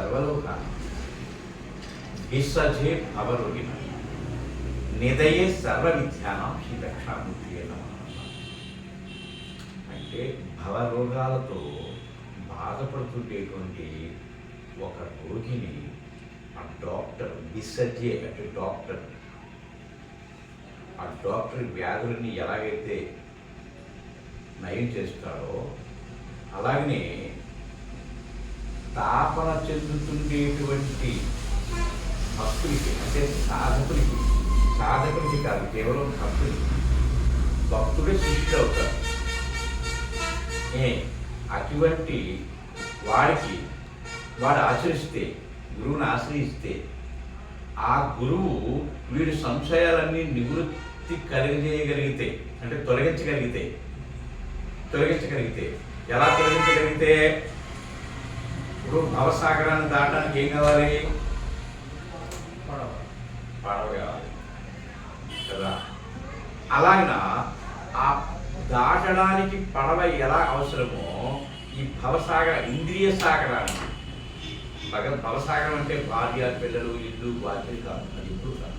సర్వలోకాన్ని విసజే భవరోగిణ నిదయే సర్వ విద్యానం శ్రీ దక్షామూర్తి అంటే భవరోగాలతో బాధపడుతుండేటువంటి ఒక రోగిని ఆ డాక్టర్ విసర్జే అంటే డాక్టర్. ఆ డాక్టర్ వ్యాధులని ఎలాగైతే నయం చేస్తాడో అలాగనే తాపన చెందుతుండేటువంటి భక్తుడికి అంటే సాధకుడికి సాధకుడికి కాదు కేవలం భక్తుడికి భక్తుడే శిష్యుడు అవుతాడు. ఏ అటువంటి వాడికి వాడు ఆచరిస్తే గురువుని ఆశ్రయిస్తే ఆ గురువు వీడి సంశయాలన్నీ నివృత్తి కలిగజేయగలిగితే అంటే తొలగించగలిగితే తొలగించగలిగితే ఎలా తొలగించగలిగితే? ఇప్పుడు భవసాగరాన్ని దాటడానికి ఏం కావాలి? పడవ. కావాలి. కదా? అలాగిన ఆ దాటడానికి పడవ ఎలా అవసరమో ఈ భవసాగర ఇంద్రియ సాగరాన్ని భగ భవసాగరం అంటే భార్య పిల్లలు ఇల్లు బాధ్యత కాదు అది ఇప్పుడు కాదు.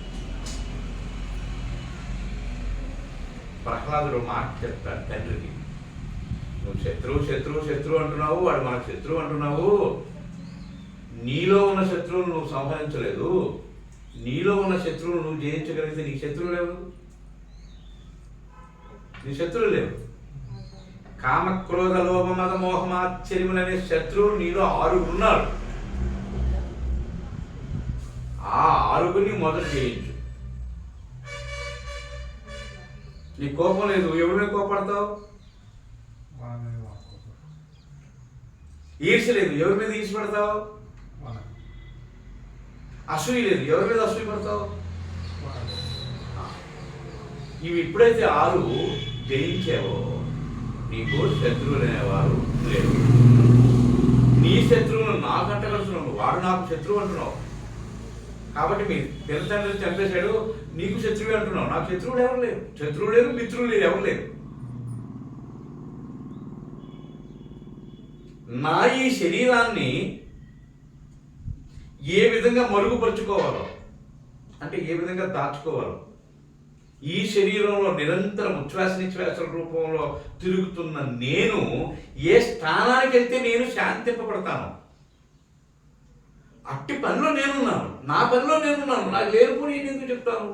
ప్రహ్లాదుడు మాట చెప్తాడు తండ్రికి. నువ్వు శత్రువు శత్రువు శత్రువు అంటున్నావు వాడు మనకు శత్రువు అంటున్నావు. నీలో ఉన్న శత్రువును నువ్వు సంహరించలేదు. నీలో ఉన్న శత్రువును నువ్వు జయించగలిగితే నీ శత్రువు లేవు నీ శత్రువు లేవు. కామ క్రోధ లోభ మత మోహమాశ్చర్యములనే శత్రువు నీలో ఆరుగురు ఉన్నారు. ఆ ఆరుగురిని మొదలు చేయించు నీ కోపం లేదు. ఎవరిని కోపడతావు? ఈర్ష లేదు. ఎవరి మీద ఈర్ష పడతావు? అసూయ లేదు. ఎవరి మీద అసూయ పడతావు? ఇవి ఎప్పుడైతే ఆరు జయించావో నీకు శత్రువులు అనేవారు లేరు. నీ శత్రువును నాకు అంటగలుగుతున్నావు వాడు నాకు శత్రువు అంటున్నావు. కాబట్టి మీ పిల్లతండ్రులు చంపేశాడు. నీకు శత్రువు అంటున్నావు. నాకు శత్రువులు ఎవరు లేరు? శత్రువు లేరు మిత్రులు లేరు ఎవరు లేరు. నా ఈ శరీరాన్ని ఏ విధంగా మరుగుపరుచుకోవాలో అంటే ఏ విధంగా దాచుకోవాలో ఈ శరీరంలో నిరంతరం ఉచ్ఛ్వాస నిశ్వాసల రూపంలో తిరుగుతున్న నేను ఏ స్థానానికి వెళ్తే నేను శాంతింపబడతాను అట్టి పనిలో నేనున్నాను నా పనిలో నేనున్నాను నాకు లేనిపోయి నేను ఎందుకు చెప్తాను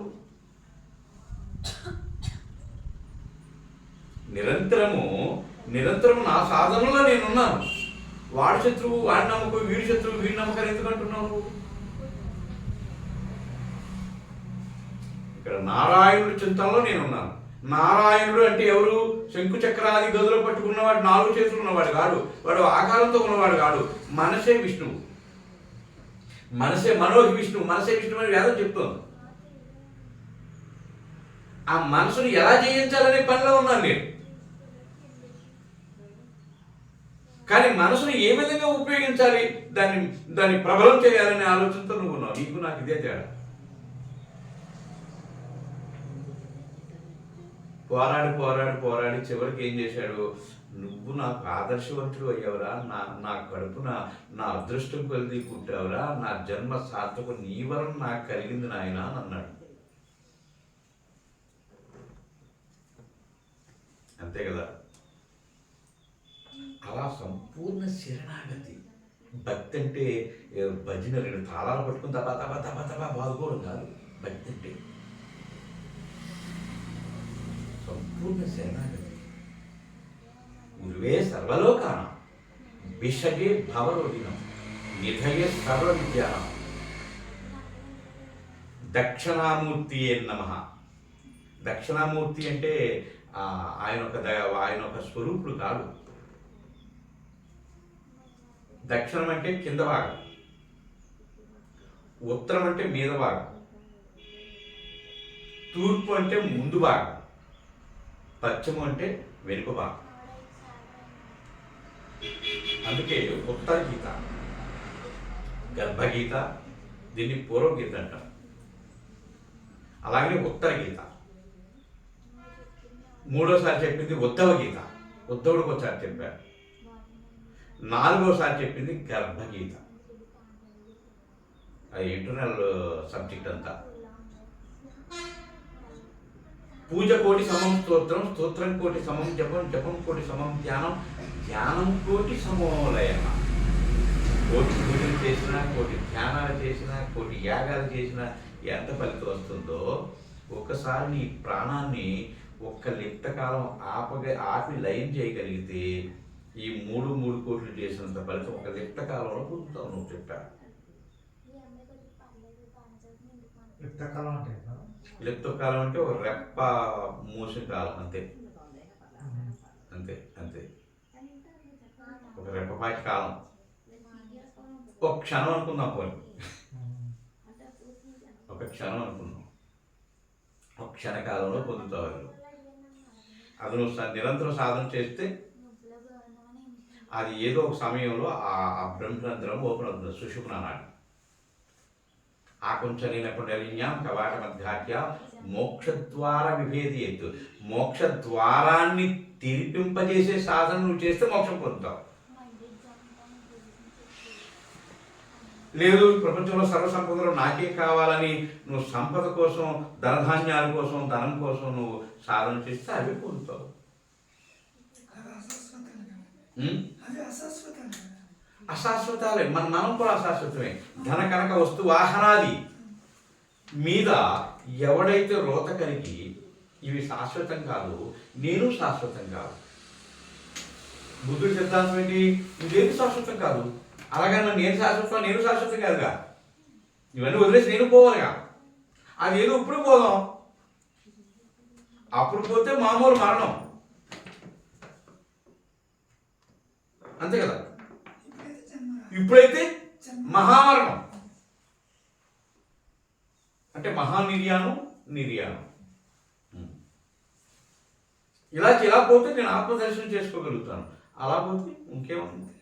నిరంతరము నిరంతరము నా సాధనలో నేనున్నాను. వాడి శత్రువు వాడి నమ్మకం వీడి శత్రువు వీడి నమ్మకాలు ఎందుకు అంటున్నావు ఇక్కడ నారాయణుడు చింతనలో నేనున్నాను నారాయణుడు అంటే ఎవరు? శంకు చక్రాది గదులు పట్టుకున్నవాడు నాలుగు చేతులు ఉన్నవాడు కాడు. వాడు ఆకారంతో ఉన్నవాడు కాడు. మనసే విష్ణువు. మనసే మనోహి విష్ణువు. మనసే విష్ణువు అని వేదం చెప్తోంది. ఆ మనసును ఎలా జయించాలనే పనిలో ఉన్నాను నేను. కానీ మనసును ఏ విధంగా ఉపయోగించాలి? దాన్ని దాన్ని ప్రబలం చేయాలనే ఆలోచనతో నువ్వు ఉన్నావు. నీకు నాకు ఇదే తేడా. పోరాడి పోరాడి పోరాడి చివరికి ఏం చేశాడు? నువ్వు నాకు ఆదర్శవంతుడు అయ్యావురా. నా నా కడుపున నా అదృష్టం కొలిది పుట్టావురా నా జన్మ సార్థకు నీ వరం నాకు కలిగింది నాయన అని అన్నాడు. అంతే కదా? అలా పూర్ణ శరణాగతి. భక్తి అంటే భజన రెండు తాళాలు పట్టుకుని తబా తబా తబా తబా బాదుకోవడం కాదు. భక్తి అంటే సంపూర్ణ శరణాగతి. గురువే సర్వలోకాన. విషగే భవరోగినం నిధయే సర్వ విద్యానం దక్షిణామూర్తి నమ. దక్షిణామూర్తి అంటే ఆయన ఒక ద- ఆయన ఒక స్వరూపుడు కాదు. దక్షిణం అంటే కింద భాగం. ఉత్తరం అంటే మీద భాగం. తూర్పు అంటే ముందు భాగం. పశ్చిమ అంటే వెనుక భాగం. అందుకే ఉత్తర గీత గర్భగీత దీన్ని పూర్వగీత అంటాం అలాగే ఉత్తర గీత మూడోసారి చెప్పింది ఉద్ధవ గీత ఉద్ధవుడికి ఒకసారి చెప్పారు. నాలుగోసారి చెప్పింది గర్భగీత. అది ఇంటర్నల్ సబ్జెక్ట్ అంతా. పూజ కోటి సమం స్తోత్రం స్తోత్రం కోటి సమం జపం జపం కోటి సమం ధ్యానం ధ్యానం కోటి సమోలయన. కోటి పూజలు చేసినా కోటి ధ్యానాలు చేసినా కోటి యాగాలు చేసినా ఎంత ఫలితం వస్తుందో ఒకసారి నీ ప్రాణాన్ని ఒక్క లిప్త కాలం ఆపగ ఆపి లయం చేయగలిగితే ఈ మూడు మూడు కోట్లు చేసినంత ఫలితం ఒక లిప్త కాలంలో పొందుతావు నువ్వు చెప్పా యుద్ధకాలం అంటే ఏంటో? లిప్త కాలం అంటే ఒక రెప్ప మూసిన కాలం అంతే. అంతే అంతే ఒక రెప్పపాటి కాలం ఒక క్షణం అనుకుందాం ఉమ్. ఒక క్షణం అనుకుందాం ఒక క్షణకాలంలో పొందుతావు అది. నువ్వు నిరంతరం సాధన చేస్తే అది ఏదో ఒక సమయంలో ఆ బ్రహ్మరంధ్రం ఓపెన్ అవుతుంది. సుషుప్న నాడు ఆ కొంచెం పుండలిన్యాం కవాట మధ్యాఖ్య మోక్షద్వార విభేది ఎత్తు. మోక్ష ద్వారాన్ని తిరిపింపజేసే సాధన నువ్వు చేస్తే మోక్షం పొందుతావు. లేదు ప్రపంచంలో సర్వ సంపదలు నాకే కావాలని నువ్వు సంపద కోసం ధనధాన్యాల కోసం ధనం కోసం నువ్వు సాధన చేస్తే అవి పొందుతావు అది అశాశ్వతంగా కదా. ఉం? అది అశాశ్వతంగా కదా. అశాశ్వతాలే. మన మనం కూడా అశాశ్వతమే. ధన కనక వస్తు వాహనాది మీద ఎవడైతే రోత కలిగి ఇవి శాశ్వతం కాదు నేను శాశ్వతం కాదు. బుద్ధుడి సిద్ధాంతం ఏంటి? ఇదేది శాశ్వతం కాదు. అలాగని నేను శాశ్వతం నేను శాశ్వతం కాదుగా? ఇవన్నీ వదిలేసి నేను పోవాలిగా? అది ఏదో ఇప్పుడు పోదాం. అప్పుడు పోతే మామూలు మరణం. అంతే కదా? ఇప్పుడైతే మహామరణం. అంటే మహానిర్యాణం నిర్యాణం. ఇలా ఇలా పోతే నేను ఆత్మదర్శనం చేసుకోగలుగుతాను. అలా పోతే ఇంకేముంది?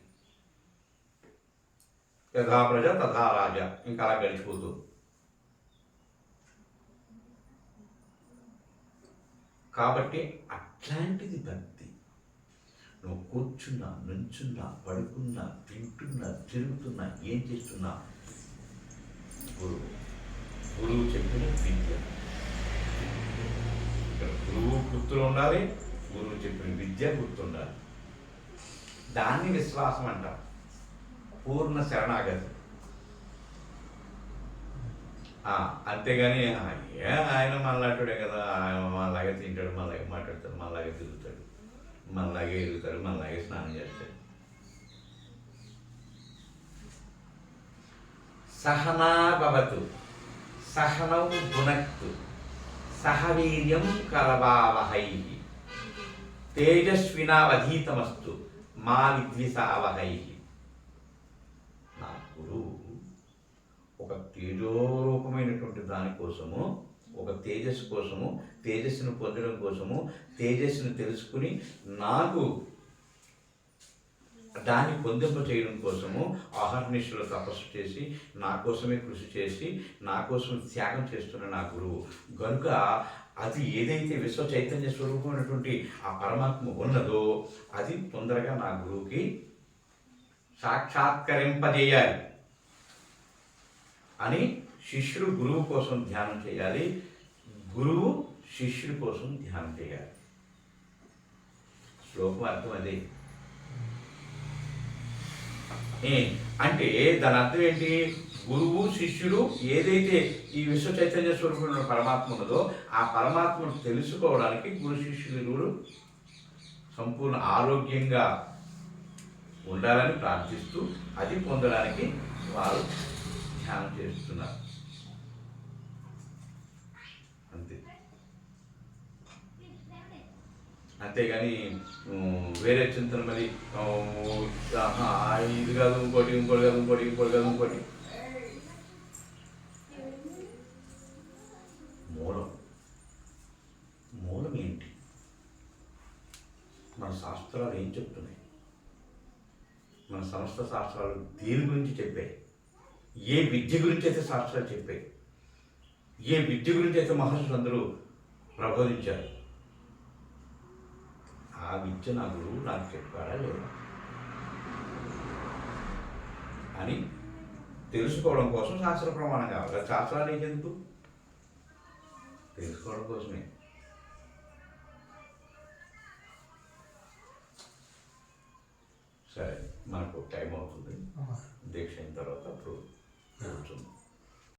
యథా ప్రజ తథా రాజా. ఇంకా అలా గడిచిపోతూ. కాబట్టి అట్లాంటిది భక్తి నువ్వు కూర్చున్నా నుంచున్నా పడుకున్నా తింటున్నా తిరుగుతున్నా ఏం చేస్తున్నా? గురువు. గురువు చెప్పిన విద్య. ఇక్కడ గురువు గుర్తులు ఉండాలి గురువు చెప్పిన విద్య గుర్తుండాలి. దాన్ని విశ్వాసం అంటారు పూర్ణ శరణాగతి. అంతేగాని ఏ ఆయన మళ్ళాడే కదా ఆయన మనలాగే తింటాడు మనలాగే మాట్లాడతాడు మనలాగే తిరుగుతాడు. మనలాగే ఎదుగుతాడు మనలాగే స్నానం చేస్తాడు సహనా సహనం సహనౌ భునక్తు సహవీర్యం కరవావహై. తేజస్వినావధీతమస్తు మా విద్విషావహై నా గురువు ఒక తేజోరూపమైనటువంటి దానికోసము ఒక తేజస్సు కోసము తేజస్సును పొందడం కోసము తేజస్సును తెలుసుకుని నాకు దాన్ని పొందింప చేయడం కోసము ఆహర్నిశలు తపస్సు చేసి నా కోసమే కృషి చేసి నా కోసం త్యాగం చేస్తున్న నా గురువు. కనుక అది ఏదైతే విశ్వ చైతన్య స్వరూపమైనటువంటి ఆ పరమాత్మ ఉన్నదో అది తొందరగా నా గురువుకి సాక్షాత్కరింపజేయాలి. అని శిష్యుడు గురువు కోసం ధ్యానం చేయాలి. గురువు శిష్యుడి కోసం ధ్యానం చేయాలి. శ్లోకం అర్థం అదే. ఏ, అంటే దాని అర్థం ఏంటి? గురువు శిష్యుడు ఏదైతే ఈ విశ్వ చైతన్య స్వరూపమైన పరమాత్మ ఉన్నదో ఆ పరమాత్మను తెలుసుకోవడానికి గురు శిష్యులు సంపూర్ణ ఆరోగ్యంగా ఉండాలని ప్రార్థిస్తూ అది పొందడానికి వారు ధ్యానం చేస్తున్నారు అంతే అంతేగాని వేరే చింతన మరి ఇది కాదు ఇంకోటి ఇంకోటి కాదు ఇంకోటి ఇంకోటి కాదు ఇంకోటి. మూలం. మూలం ఏంటి? మన శాస్త్రాలు ఏం చెప్తున్నాయి? మన సమస్త శాస్త్రాలు దేని గురించి చెప్పాయి? ఏ విద్య గురించి అయితే శాస్త్రాలు చెప్పాయి? ఏ విద్య గురించి అయితే మహర్షులు అందరూ ప్రబోధించారు? విద్య నా గురువు నాకు చెప్పాడా లేదా? అని తెలుసుకోవడం కోసం శాస్త్ర ప్రమాణం కావాలి. శాస్త్రానికి ఎందుకు తెలుసుకోవడం కోసమే. సరే మనకు టైం అవుతుంది. దీక్ష అయిన తర్వాత అప్పుడు కూర్చుందాం.